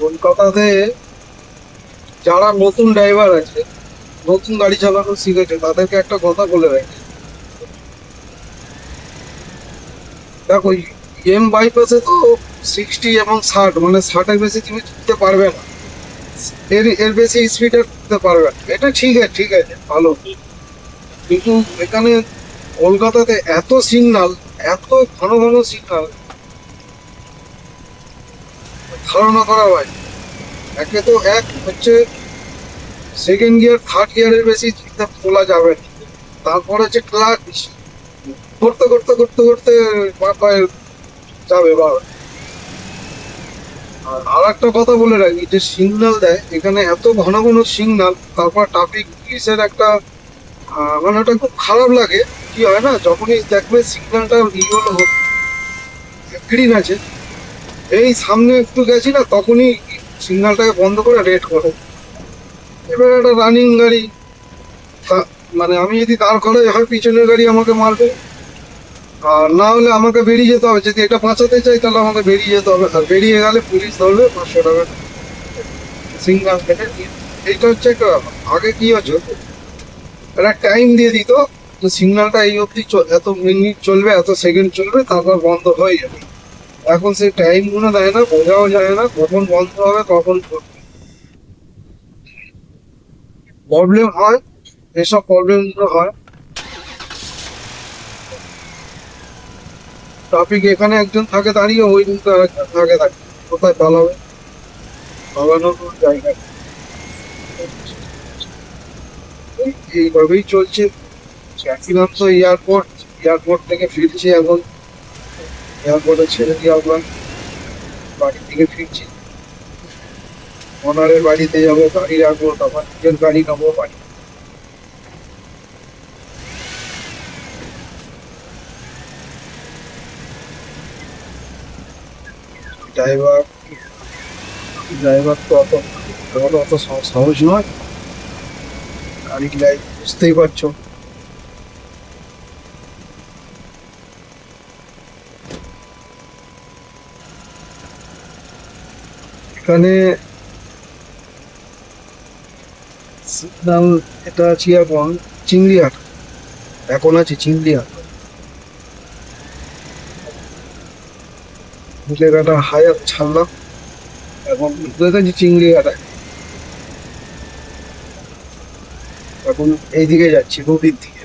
কলকাতাতে যারা নতুন ড্রাইভার আছে, নতুন গাড়ি চালানো শিখেছে, তাদেরকে একটা কথা বলে রাখি। দেখো এম বাইপাসে তো সিক্সটি এবং ষাট মানে ষাটের বেশি তুমি তুলতে পারবে না। এর এর বেশি স্পিডে তুলতে পারবে না। এটা ঠিক আছে ঠিক আছে, ভালো। কিন্তু এখানে কলকাতাতে এত সিগনাল এত ঘন ঘন সিগনাল ধারণা করা হয়। একে তো এক হচ্ছে সেকেন্ড গিয়ার থার্ড গিয়ারের বেশি তোলা যাবে না। তারপর হচ্ছে ক্লাচ করতে করতে করতে করতে যাবে বা আর একটা কথা বলে রাখি, যে সিগনাল দেয়, এখানে এত ঘন ঘন সিগনাল তারপর ট্রাফিক পুলিশের একটা মানে ওটা খুব খারাপ লাগে। কি হয় না, যখনই দেখবে সিগন্যালটা ইয়েলো গ্রিন আছে এই সামনে একটু গেছি না, তখনই সিগন্যালটাকে বন্ধ করে রেড করে। এবার একটা রানিং গাড়ি। মানে আমি যদি দাঁড় করাই, হয় পিছনের গাড়ি আমাকে মারবে। আর না হলে আমাকে বেরিয়ে যেতে হবে। যদি এটা বাঁচাতে চাই, তাহলে আমাকে বেরিয়ে যেতে হবে। আর বেরিয়ে গেলে পুলিশ ধরবে, পাঁচশো টাকা। সিগন্যাল কেটে এইটা হচ্ছে একটা, আগে কি হচ্ছে? একটা টাইম দিয়ে দিত যে সিগন্যালটা এই অবধি এত মিনিট চলবে, এত সেকেন্ড চলবে, তারপর বন্ধ হয়ে যাবে। এখন সেই টাইমগুলো দেয় না, বোঝাও যায় না, কখন বন্ধ হবে, কখন প্রবলেম হয়, এসব প্রবলেমগুলো হয়। ট্রাফিক এখানে একজন থাকে দাঁড়িয়ে, ওই দিনটা একজন থাকে থাকে কোথায় পালাবে? পালানোর কোনো জায়গা এইভাবেই চলছে। গেছিলাম তো এয়ারপোর্ট এয়ারপোর্ট থেকে ফিরছি এখন। এয়ারপোর্টে ছেড়ে দিয়ে আমরা বাড়ি থেকে ফিরছি। ওনারের বাড়িতে যাব, গাড়ি রাখব, তারপর নিজের গাড়ি নেব বাড়ি। ড্রাইভার ড্রাইভার তো অত অত সহ- সহজ নয়। গাড়ি লাইন বুঝতেই পারছ। এখানে এটা আছি এখন চিংড়িহাট এখন আছি চিংড়িহাট জায়গাটা হায়ার ছাড়লাম। বুঝতে গেছি চিংড়িহাটা এখন এইদিকে যাচ্ছি নদীর দিকে।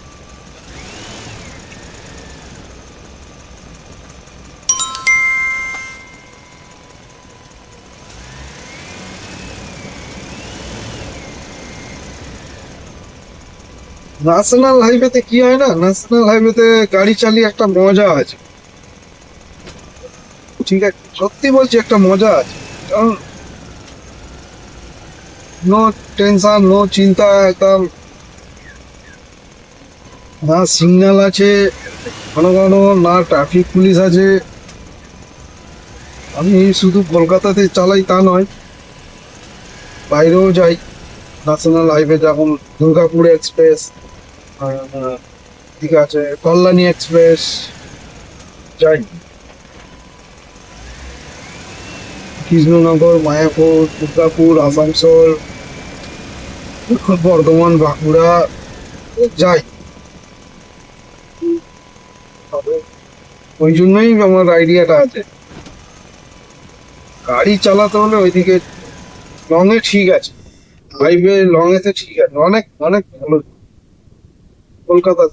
ন্যাশনাল হাইওয়েতে কি হয় না? ন্যাশনাল হাইওয়েতে গাড়ি চালিয়ে একটা মজা আছে। ঠিক আছে, সত্যি বলছি একটা মজা আছে। কারণ নো টেনশন নো চিন্তা, একদম। না সিগন্যাল আছে, ঘন ঘন, না ট্রাফিক পুলিশ আছে। আমি শুধু কলকাতাতে চালাই, তা নয়, বাইরেও যাই। ন্যাশনাল হাইওয়ে যেমন দুর্গাপুর এক্সপ্রেস আছে, কল্যাণী এক্সপ্রেস যাই কৃষ্ণনগর, মায়াপুর, দুর্গাপুর, আসানসোল বর্ধমান, বাঁকুড়া যাই ওই জন্যই আমার আইডিয়াটা আছে। গাড়ি চালাতে হলে ওইদিকে লং এ ঠিক আছে। হাইওয়ে লং এতে ঠিক আছে। অনেক অনেক ভালো। কলকাতা।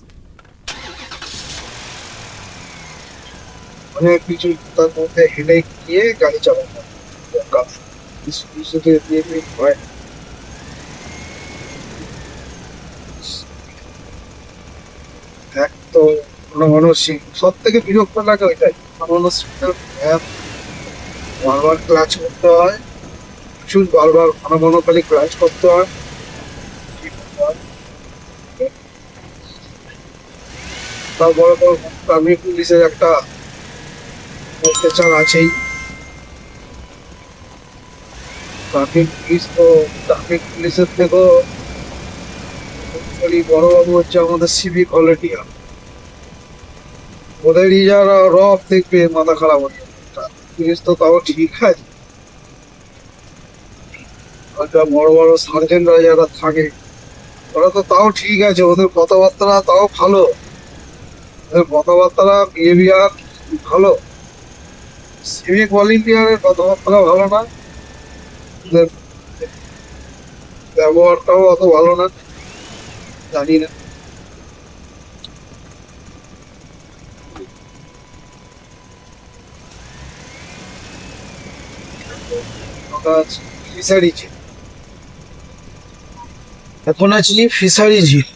অনেক কিছু তার মধ্যে হেলে গিয়ে গাড়ি হয়। কলকাতা এক তো সব থেকে বিরক্ত লাগে ওইটাই। বারবার ক্লাচ করতে হয়। প্রচুর বারবার ক্লাচ করতে হয়। তারপরে তো ট্রাফিক পুলিশের একটা অত্যাচার আছেই। ট্রাফিক পুলিশ তো ট্রাফিক পুলিশের থেকেও বড়বাবু হচ্ছে আমাদের সিভিক ভলেন্টিয়ার। ওদেরই যারা রব দেখবে, মাথা খারাপ হচ্ছে পুলিশ তো তাও ঠিক আছে একটা বড় বড় সার্জেন্টরা যারা থাকে, ওরা তো তাও ঠিক আছে, ওদের কথাবার্তা তাও ভালো। কথাবার্তা বিহেভিয়ার ভালো। সিভিক ভলেন্টিয়ারের কথাবার্তা ভালো না। ব্যবহারটাও অত ভালো না। জানি না। এখন আছি ফিশারি ঝিল